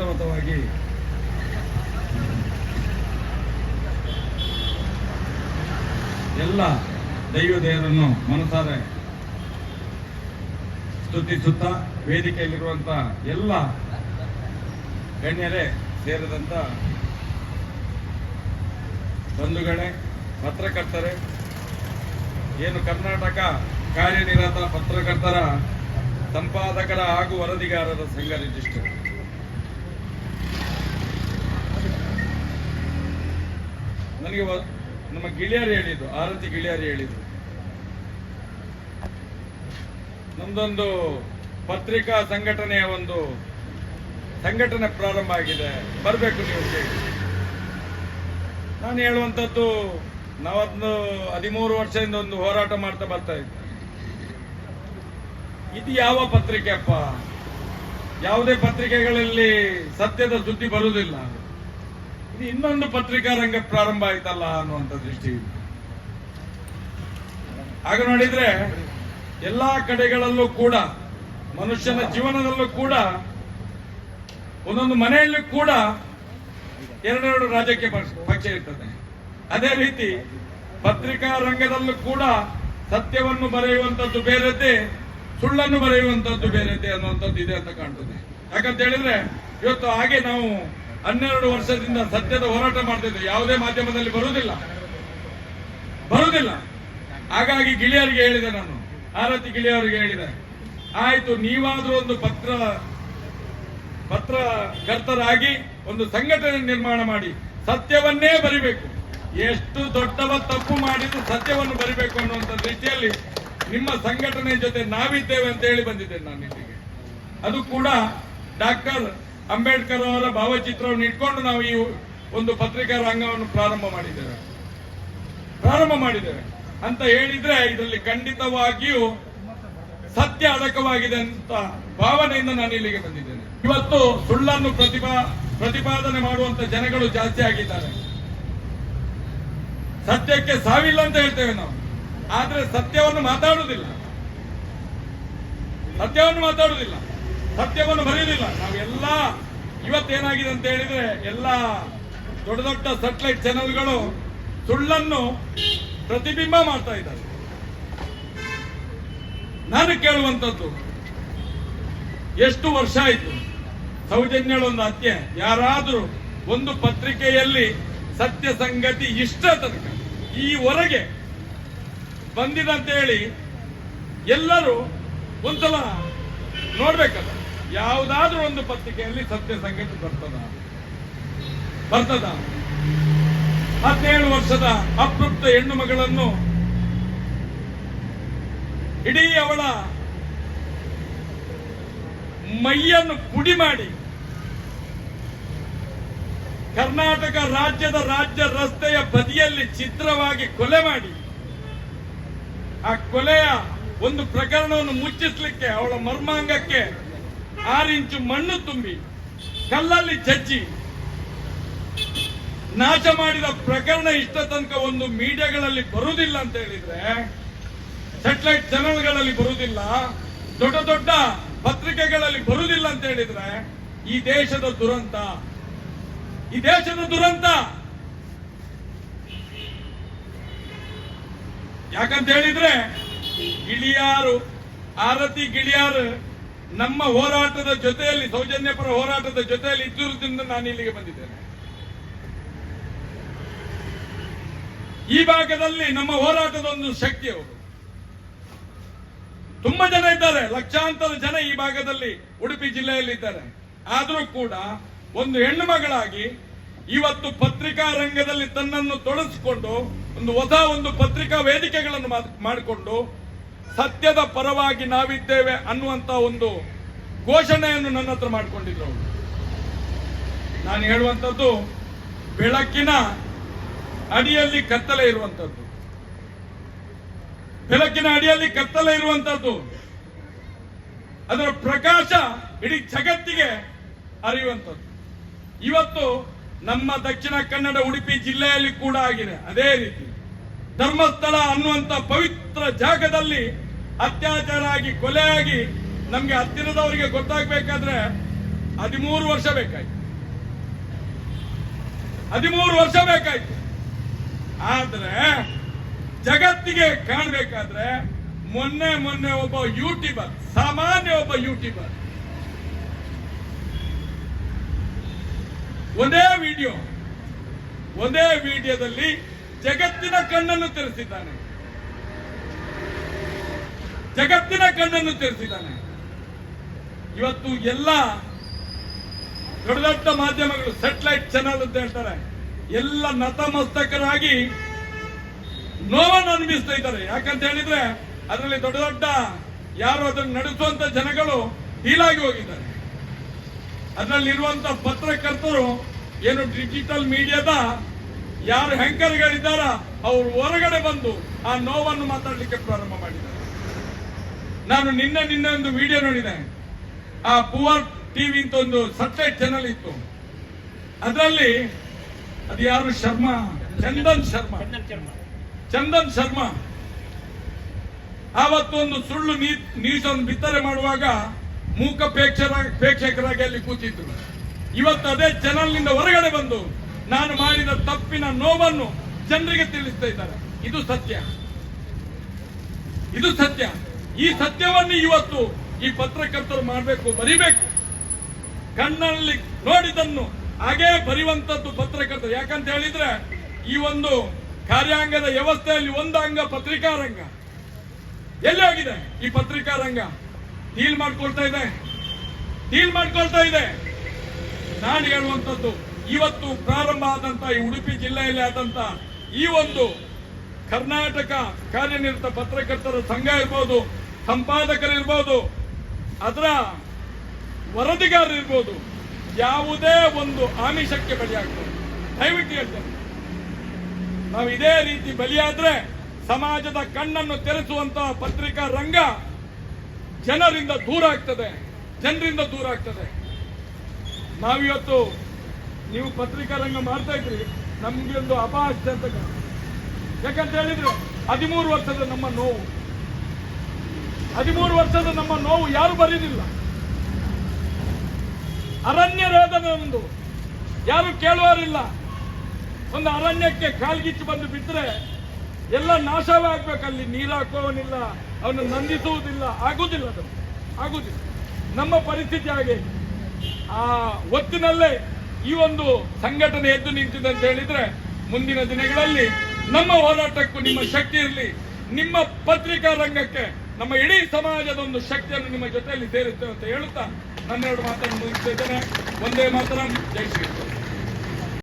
ಪ್ರಥಮತವಾಗಿ ಎಲ್ಲ ದೈವದೇವರನ್ನು ಮನಸಾರೆ ಸ್ತುತಿಸುತ್ತ ವೇದಿಕೆಯಲ್ಲಿರುವಂತ ಎಲ್ಲ ಗಣ್ಯರೇ ಸೇರಿದಂತ ಬಂಧುಗಳೇ, ಪತ್ರಕರ್ತರೇ, ಏನು ಕರ್ನಾಟಕ ಕಾರ್ಯನಿರತ ಪತ್ರಕರ್ತರ ಸಂಪಾದಕರ ಹಾಗೂ ವರದಿಗಾರರ ಸಂಘ ರಿಜಿಸ್ಟರ್ ನನಗೆ ನಮ್ಮ ಗಿಳಿಯರು ಹೇಳಿದ್ದು ಆರತಿ ಗಿಳಿಯರು ಹೇಳಿದ್ದು ನಮ್ದೊಂದು ಪತ್ರಿಕಾ ಸಂಘಟನೆಯ ಒಂದು ಸಂಘಟನೆ ಪ್ರಾರಂಭ ಆಗಿದೆ. ಬರಬೇಕು ನೀವು ಕೇಳಿ. ನಾನು ಹೇಳುವಂಥದ್ದು ನಾವೊಂದು ಹದಿಮೂರು ವರ್ಷದಿಂದ ಒಂದು ಹೋರಾಟ ಮಾಡ್ತಾ ಬರ್ತಾ ಇದ್ದೆ ಇದು ಯಾವ ಪತ್ರಿಕೆ ಅಪ್ಪ? ಯಾವುದೇ ಪತ್ರಿಕೆಗಳಲ್ಲಿ ಸತ್ಯದ ಸುದ್ದಿ ಬರುವುದಿಲ್ಲ. ಇನ್ನೊಂದು ಪತ್ರಿಕಾ ರಂಗ ಪ್ರಾರಂಭ ಆಯ್ತಲ್ಲ ಅನ್ನುವಂಥ ದೃಷ್ಟಿ ಆಗ ನೋಡಿದ್ರೆ ಎಲ್ಲಾ ಕಡೆಗಳಲ್ಲೂ ಕೂಡ, ಮನುಷ್ಯನ ಜೀವನದಲ್ಲೂ ಕೂಡ, ಒಂದೊಂದು ಮನೆಯಲ್ಲೂ ಕೂಡ ಎರಡೆರಡು ರಾಜಕೀಯ ಪಕ್ಷ ಇರ್ತದೆ. ಅದೇ ರೀತಿ ಪತ್ರಿಕಾ ರಂಗದಲ್ಲೂ ಕೂಡ ಸತ್ಯವನ್ನು ಬರೆಯುವಂತದ್ದು ಬೇರೆದ್ದೇ ಸುಳ್ಳನ್ನು ಬರೆಯುವಂತದ್ದು ಬೇರೆದ್ದೇ ಅನ್ನುವಂಥದ್ದು ಇದೆ ಅಂತ ಕಾಣ್ತದೆ. ಯಾಕಂತ ಹೇಳಿದ್ರೆ, ಇವತ್ತು ಹಾಗೆ ನಾವು ಹನ್ನೆರಡು ವರ್ಷದಿಂದ ಸತ್ಯದ ಹೋರಾಟ ಮಾಡ್ತಿದ್ದೆ ಯಾವುದೇ ಮಾಧ್ಯಮದಲ್ಲಿ ಬರುವುದಿಲ್ಲ. ಬರುವುದಿಲ್ಲ. ಹಾಗಾಗಿ ಗಿಳಿಯರಿಗೆ ಹೇಳಿದೆ ನಾನು. ಆರತಿ ಗಿಳಿಯವರಿಗೆ ಹೇಳಿದೆ. ಆಯ್ತು, ನೀವಾದ್ರೂ ಒಂದು ಪತ್ರ, ಪತ್ರಕರ್ತರಾಗಿ ಒಂದು ಸಂಘಟನೆ ನಿರ್ಮಾಣ ಮಾಡಿ. ಸತ್ಯವನ್ನೇ ಬರಿಬೇಕು. ಎಷ್ಟು ದೊಡ್ಡವ ತಪ್ಪು ಮಾಡಿದ್ರು ಸತ್ಯವನ್ನು ಬರಿಬೇಕು ಅನ್ನುವಂಥ ರೀತಿಯಲ್ಲಿ ನಿಮ್ಮ ಸಂಘಟನೆ ಜೊತೆ ನಾವಿದ್ದೇವೆ ಅಂತ ಹೇಳಿ ಬಂದಿದ್ದೇನೆ ನಾನು ಇಲ್ಲಿಗೆ. ಅದು ಕೂಡ ಡಾಕ್ಟರ್ ಅಂಬೇಡ್ಕರ್ ಅವರ ಭಾವಚಿತ್ರವನ್ನು ಇಟ್ಕೊಂಡು ನಾವು ಈ ಒಂದು ಪತ್ರಿಕಾ ರಂಗವನ್ನು ಪ್ರಾರಂಭ ಮಾಡಿದ್ದೇವೆ. ಪ್ರಾರಂಭ ಮಾಡಿದ್ದೇವೆ. ಅಂತ ಹೇಳಿದ್ರೆ ಇದರಲ್ಲಿ ಖಂಡಿತವಾಗಿಯೂ ಸತ್ಯ ಅಡಕವಾಗಿದೆ ಅಂತ ಭಾವನೆಯಿಂದ ನಾನು ಇಲ್ಲಿಗೆ ಬಂದಿದ್ದೇನೆ. ಇವತ್ತು ಸುಳ್ಳನ್ನು ಪ್ರತಿಭಾ, ಪ್ರತಿಪಾದನೆ ಮಾಡುವಂತ ಜನಗಳು ಜಾಸ್ತಿ ಆಗಿದ್ದಾರೆ. ಸತ್ಯಕ್ಕೆ ಸಾವಿಲ್ಲ ಅಂತ ಹೇಳ್ತೇವೆ ನಾವು. ಆದ್ರೆ ಸತ್ಯವನ್ನು ಮಾತಾಡುವುದಿಲ್ಲ. ಸತ್ಯವನ್ನು ಮಾತಾಡುವುದಿಲ್ಲ. ಸತ್ಯವನ್ನು ಬರೆಯುವುದಿಲ್ಲ ನಾವೆಲ್ಲ ಇವತ್ತೇನಾಗಿದೆ ಅಂತ ಹೇಳಿದ್ರೆ ಎಲ್ಲ ದೊಡ್ಡ ದೊಡ್ಡ ಸ್ಯಾಟಲೈಟ್ ಚಾನೆಲ್ಗಳು ಸುಳ್ಳನ್ನು ಪ್ರತಿಬಿಂಬ ಮಾಡ್ತಾ ಇದ್ದಾರೆ. ನಾನು ಕೇಳುವಂತದ್ದು ಎಷ್ಟು ವರ್ಷ ಆಯಿತು? ಸೌಜನ್ಯಳ ಒಂದು ಹತ್ಯೆ ಯಾರಾದರೂ ಒಂದು ಪತ್ರಿಕೆಯಲ್ಲಿ ಸತ್ಯ ಸಂಗತಿ ಇಷ್ಟ ತನಕ ಈ ಹೊರಗೆ ಬಂದಿದಂತ ಹೇಳಿ ಎಲ್ಲರೂ ಒಂದ್ಸಲ ನೋಡ್ಬೇಕಲ್ಲ. ಯಾವುದಾದ್ರೂ ಒಂದು ಪತ್ರಿಕೆಯಲ್ಲಿ ಸತ್ಯ ಸಂಗತಿ ಬರ್ತದ? ಬರ್ತದ? ಹದಿನೇಳು ವರ್ಷದ ಅಪೃಪ್ತ ಹೆಣ್ಣು ಮಗಳನ್ನು ಇಡೀ ಅವಳ ಮೈಯನ್ನು ಪುಡಿ ಮಾಡಿ ಕರ್ನಾಟಕ ರಾಜ್ಯದ ರಾಜ್ಯ ರಸ್ತೆಯ ಬದಿಯಲ್ಲಿ ಚಿತ್ರವಾಗಿ ಕೊಲೆ ಮಾಡಿ, ಆ ಕೊಲೆಯ ಒಂದು ಪ್ರಕರಣವನ್ನು ಮುಚ್ಚಿಸ್ಲಿಕ್ಕೆ ಅವಳ ಮರ್ಮಾಂಗಕ್ಕೆ ಆರು ಇಂಚು ಮಣ್ಣು ತುಂಬಿ ಕಲ್ಲಲ್ಲಿ ಜಜ್ಜಿ ನಾಶ ಮಾಡಿದ ಪ್ರಕರಣ ಇಷ್ಟ ತನಕ ಒಂದು ಮೀಡಿಯಾಗಳಲ್ಲಿ ಬರುವುದಿಲ್ಲ ಅಂತ ಹೇಳಿದ್ರೆ ಸೆಟಲೈಟ್ ಚಾನೆಲ್ಗಳಲ್ಲಿ ಬರುವುದಿಲ್ಲ, ದೊಡ್ಡ ದೊಡ್ಡ ಪತ್ರಿಕೆಗಳಲ್ಲಿ ಬರುವುದಿಲ್ಲ ಅಂತ ಹೇಳಿದ್ರೆ, ಈ ದೇಶದ ದುರಂತ, ಈ ದೇಶದ ದುರಂತ. ಯಾಕಂತ ಹೇಳಿದ್ರೆ, ಗಿಳಿಯಾರು, ಆರತಿ ಗಿಳಿಯಾರು ನಮ್ಮ ಹೋರಾಟದ ಜೊತೆಯಲ್ಲಿ ಸೌಜನ್ಯ ಪರ ಹೋರಾಟದ ಜೊತೆಯಲ್ಲಿ ಇದ್ದಿರುವುದರಿಂದ ನಾನು ಇಲ್ಲಿಗೆ ಬಂದಿದ್ದೇನೆ. ಈ ಭಾಗದಲ್ಲಿ ನಮ್ಮ ಹೋರಾಟದ ಒಂದು ಶಕ್ತಿ ಅವರು ತುಂಬಾ ಜನ ಇದ್ದಾರೆ, ಲಕ್ಷಾಂತರ ಜನ ಈ ಭಾಗದಲ್ಲಿ ಉಡುಪಿ ಜಿಲ್ಲೆಯಲ್ಲಿ ಇದ್ದಾರೆ ಆದರೂ ಕೂಡ ಒಂದು ಹೆಣ್ಣು ಮಗಳಾಗಿ ಇವತ್ತು ಪತ್ರಿಕಾ ರಂಗದಲ್ಲಿ ತನ್ನನ್ನು ತೊಡಗಿಸಿಕೊಂಡು ಒಂದು ಹೊಸ ಒಂದು ಪತ್ರಿಕಾ ವೇದಿಕೆಗಳನ್ನು ಮಾಡಿಕೊಂಡು ಸತ್ಯದ ಪರವಾಗಿ ನಾವಿದ್ದೇವೆ ಅನ್ನುವಂತ ಒಂದು ಘೋಷಣೆಯನ್ನು ನನ್ನ ಹತ್ರ ಮಾಡಿಕೊಂಡಿದ್ರು ಅವರು. ನಾನು ಹೇಳುವಂತದ್ದು ಬೆಳಕಿನ ಅಡಿಯಲ್ಲಿ ಕತ್ತಲೆ ಇರುವಂತದ್ದು ಬೆಳಕಿನ ಅಡಿಯಲ್ಲಿ ಕತ್ತಲೆ ಇರುವಂತದ್ದು ಅದರ ಪ್ರಕಾಶ ಇಡೀ ಜಗತ್ತಿಗೆ ಅರಿಯುವಂಥದ್ದು. ಇವತ್ತು ನಮ್ಮ ದಕ್ಷಿಣ ಕನ್ನಡ ಉಡುಪಿ ಜಿಲ್ಲೆಯಲ್ಲಿ ಕೂಡ ಆಗಿದೆ. ಅದೇ ರೀತಿ ಧರ್ಮಸ್ಥಳ ಅನ್ನುವಂತ ಪವಿತ್ರ ಜಾಗದಲ್ಲಿ ಅತ್ಯಾಚಾರ ಆಗಿ ಕೊಲೆ ಆಗಿ ನಮ್ಗೆ ಹತ್ತಿರದವರಿಗೆ ಗೊತ್ತಾಗ್ಬೇಕಾದ್ರೆ ಹದಿಮೂರು ವರ್ಷ ಬೇಕಾಯ್ತು. ಹದಿಮೂರು ವರ್ಷ ಬೇಕಾಯ್ತು. ಆದ್ರೆ ಜಗತ್ತಿಗೆ ಕಾಣಬೇಕಾದ್ರೆ ಮೊನ್ನೆ ಮೊನ್ನೆ ಒಬ್ಬ ಯೂಟ್ಯೂಬರ್, ಸಾಮಾನ್ಯ ಒಬ್ಬ ಯೂಟ್ಯೂಬರ್. ಒಂದೇ ವಿಡಿಯೋ, ಒಂದೇ ವಿಡಿಯೋದಲ್ಲಿ ಜಗತ್ತಿನ ಕಣ್ಣನ್ನು ತೆರೆಸಿದ್ದಾನೆ. ಜಗತ್ತಿನ ಕಣ್ಣನ್ನು ತೆರೆಸಿದ್ದಾನೆ. ಇವತ್ತು ಎಲ್ಲ ದೊಡ್ಡ ದೊಡ್ಡ ಮಾಧ್ಯಮಗಳು ಸೆಟ್ಲೈಟ್ ಚಾನಲ್ ಅಂತ ಹೇಳ್ತಾರೆ. ಎಲ್ಲ ನತಮಸ್ತಕರಾಗಿ ನೋವನ್ನು ಅನುಭವಿಸ್ತಾ ಇದ್ದಾರೆ. ಯಾಕಂತ ಹೇಳಿದ್ರೆ, ಅದರಲ್ಲಿ ದೊಡ್ಡ ದೊಡ್ಡ ಯಾರು ಅದನ್ನು ನಡೆಸುವಂತ ಜನಗಳು ಹೀಲಾಗಿ ಹೋಗಿದ್ದಾರೆ. ಅದರಲ್ಲಿರುವಂತ ಪತ್ರಕರ್ತರು ಏನು ಡಿಜಿಟಲ್ ಮೀಡಿಯಾದ ಯಾರು ಹ್ಯಾಂಕರ್ಗಳಿದ್ದಾರ ಅವರು ಹೊರಗಡೆ ಬಂದು ಆ ನೋವನ್ನು ಮಾತಾಡಲಿಕ್ಕೆ ಪ್ರಾರಂಭ ಮಾಡಿದ್ದಾರೆ. ನಾನು ನಿನ್ನೆ ನಿನ್ನೆ ಒಂದು ವಿಡಿಯೋ ನೋಡಿದೆ. ಆ ಪುವರ್ ಟಿವಿ ಅಂತ ಒಂದು ಸಟಲೈಟ್ ಚಾನಲ್ ಇತ್ತು. ಅದರಲ್ಲಿ ಅದು ಯಾರು? ಶರ್ಮಾ. ಚಂದನ್ ಶರ್ಮಾ. ಚಂದನ್ ಶರ್ಮಾ. ಆವತ್ತು ಒಂದು ಸುಳ್ಳು ನ್ಯೂಸ್ ಅನ್ನು ಬಿತ್ತನೆ ಮಾಡುವಾಗ ಮೂಕ ಪ್ರೇಕ್ಷಕರಾಗಿ ಅಲ್ಲಿ ಕೂತಿದ್ರು. ಇವತ್ತು ಅದೇ ಚಾನಲ್ನಿಂದ ಹೊರಗಡೆ ಬಂದು ನಾನು ಮಾಡಿದ ತಪ್ಪಿನ ನೋವನ್ನು ಜನರಿಗೆ ತಿಳಿಸ್ತಾ ಇದ್ದಾರೆ. ಇದು ಸತ್ಯ. ಇದು ಸತ್ಯ. ಈ ಸತ್ಯವನ್ನು ಇವತ್ತು ಈ ಪತ್ರಕರ್ತರು ಮಾಡಬೇಕು, ಬರಿಬೇಕು. ಕಣ್ಣಲ್ಲಿ ನೋಡಿದನ್ನು ಹಾಗೇ ಬರೆಯುವಂತದ್ದು ಪತ್ರಕರ್ತರು. ಯಾಕಂತ ಹೇಳಿದ್ರೆ, ಈ ಒಂದು ಕಾರ್ಯಾಂಗದ ವ್ಯವಸ್ಥೆಯಲ್ಲಿ ಒಂದು ಅಂಗ ಪತ್ರಿಕಾ ರಂಗ. ಎಲ್ಲಿ ಹೋಗಿದೆ ಈ ಪತ್ರಿಕಾ ರಂಗ? ಡೀಲ್ ಮಾಡ್ಕೊಳ್ತಾ ಇದೆ. ಡೀಲ್ ಮಾಡ್ಕೊಳ್ತಾ ಇದೆ. ನಾನು ಹೇಳುವಂತದ್ದು ಇವತ್ತು ಪ್ರಾರಂಭ ಆದಂತ ಈ ಉಡುಪಿ ಜಿಲ್ಲೆಯಲ್ಲಿ ಆದಂತ ಈ ಒಂದು ಕರ್ನಾಟಕ ಕಾರ್ಯನಿರತ ಪತ್ರಕರ್ತರ ಸಂಘ ಇರ್ಬೋದು ಸಂಪಾದಕರಿರ್ಬೋದು, ಅದರ ವರದಿಗಾರರು ಇರ್ಬೋದು ಯಾವುದೇ ಒಂದು ಆಮಿಷಕ್ಕೆ ಬಲಿಯಾಗ್ತದೆ ದಯವಿಟ್ಟು ಹೇಳ್ತೇನೆ, ನಾವು ಇದೇ ರೀತಿ ಬಲಿಯಾದ್ರೆ ಸಮಾಜದ ಕಣ್ಣನ್ನು ತೆರೆಸುವಂತಹ ಪತ್ರಿಕಾ ರಂಗ ಜನರಿಂದ ದೂರ ಆಗ್ತದೆ, ಜನರಿಂದ ದೂರ ಆಗ್ತದೆ ನಾವಿವತ್ತು ನೀವು ಪತ್ರಿಕಾ ರಂಗ ಮಾಡ್ತಾ ಇದ್ರಿ, ನಮ್ಗೆ ಒಂದು ಅಪಹಾಸ್ಯ ಅಂತ. ಯಾಕಂತ ಹೇಳಿದ್ರೆ ಹದಿಮೂರು ವರ್ಷದ ನಮ್ಮ ನೋವು ಹದಿಮೂರು ವರ್ಷದ ನಮ್ಮ ನೋವು ಯಾರು ಬರೀದಿಲ್ಲ. ಅರಣ್ಯ ಒಂದು, ಯಾರು ಕೇಳುವರಿಲ್ಲ ಒಂದು ಅರಣ್ಯಕ್ಕೆ ಕಾಲ್ಗಿಚ್ಚು ಬಂದು ಬಿದ್ದರೆ ಎಲ್ಲ ನಾಶವೇ ಆಗ್ಬೇಕು ಅಲ್ಲಿ ನೀರು ಹಾಕುವವನಿಲ್ಲ, ಅವನು ನಂದಿಸುವುದಿಲ್ಲ. ಆಗುವುದಿಲ್ಲ ಅದು. ಆಗುವುದಿಲ್ಲ ನಮ್ಮ ಪರಿಸ್ಥಿತಿ ಹಾಗೆ. ಆ ಒತ್ತಿನಲ್ಲೇ ಈ ಒಂದು ಸಂಘಟನೆ ಎದ್ದು ನಿಂತಿದೆ ಅಂತ ಹೇಳಿದ್ರೆ ಮುಂದಿನ ದಿನಗಳಲ್ಲಿ ನಮ್ಮ ಹೋರಾಟಕ್ಕೂ ನಿಮ್ಮ ಶಕ್ತಿ ಇರಲಿ. ನಿಮ್ಮ ಪತ್ರಿಕಾ ರಂಗಕ್ಕೆ ನಮ್ಮ ಇಡೀ ಸಮಾಜದ ಒಂದು ಶಕ್ತಿಯನ್ನು ನಿಮ್ಮ ಜೊತೆಯಲ್ಲಿ ಸೇರುತ್ತೆ ಅಂತ ಹೇಳುತ್ತಾ ನನ್ನೆರಡು ಮಾತನ್ನು ಮುಗಿಸ್ತಾ ಇದ್ದೇನೆ ಒಂದೇ ಮಾತರಂ. ಜೈ ಶ್ರೀ